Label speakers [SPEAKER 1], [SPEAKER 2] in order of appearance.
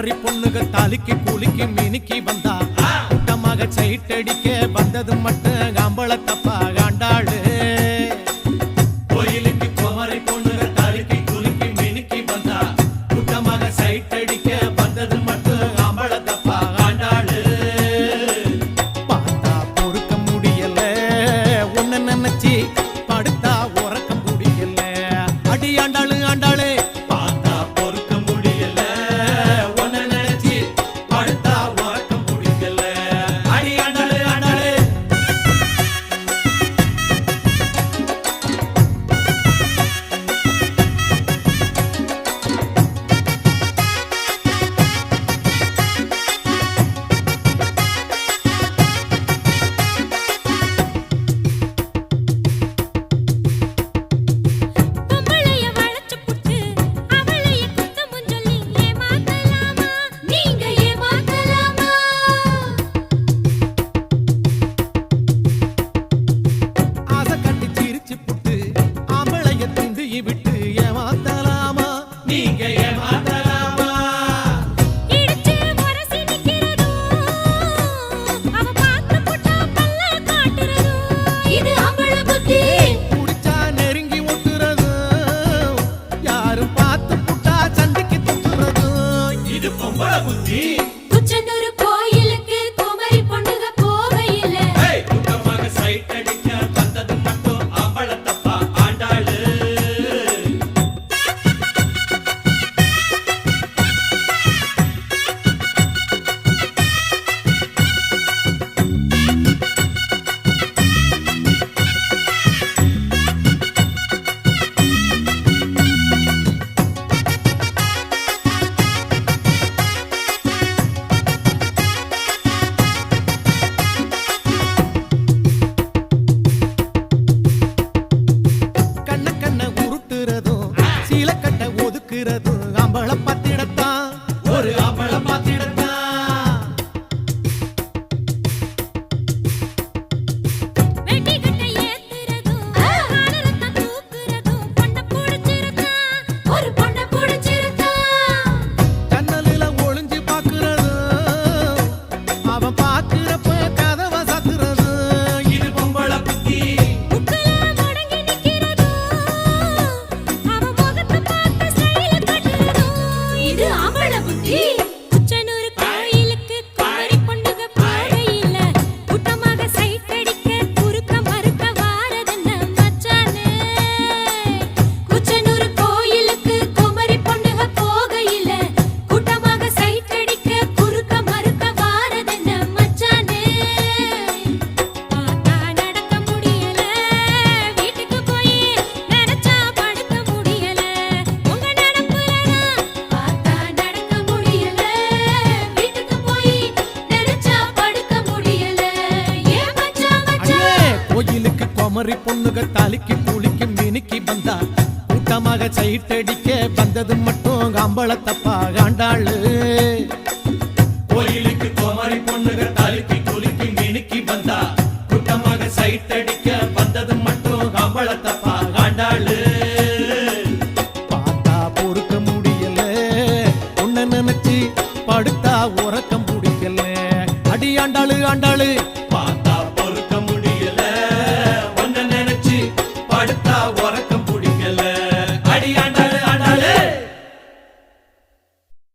[SPEAKER 1] குமரி பொண்ணுக தாலிக்கு குலுக்கி மினுக்கி வந்தா. கூட்டமாக சைட்டடிக்க வந்தது மட்டும். அம்பளத்தை விட்டு ஏமாத்தலாமா? நீங்க ஏமாத்தலாமா? குடிச்சா நெருங்கி ஒட்டுறதும் யாரும் பார்த்து புட்டா சண்டைக்கு துப்புறதும் இது பொம்பளை புத்தி. உங்கள புத்தி
[SPEAKER 2] குமரி பொண்ணுக
[SPEAKER 1] தாலிக்கு கூலிக்கு மினுக்கி வந்தா கூட்டமாக சைட்டடிக்க வந்தது மட்டும் கம்பளத்தப்பா காண்டாளு கோயிலுக்கு குமரி பொண்ணுக தாலிக்கு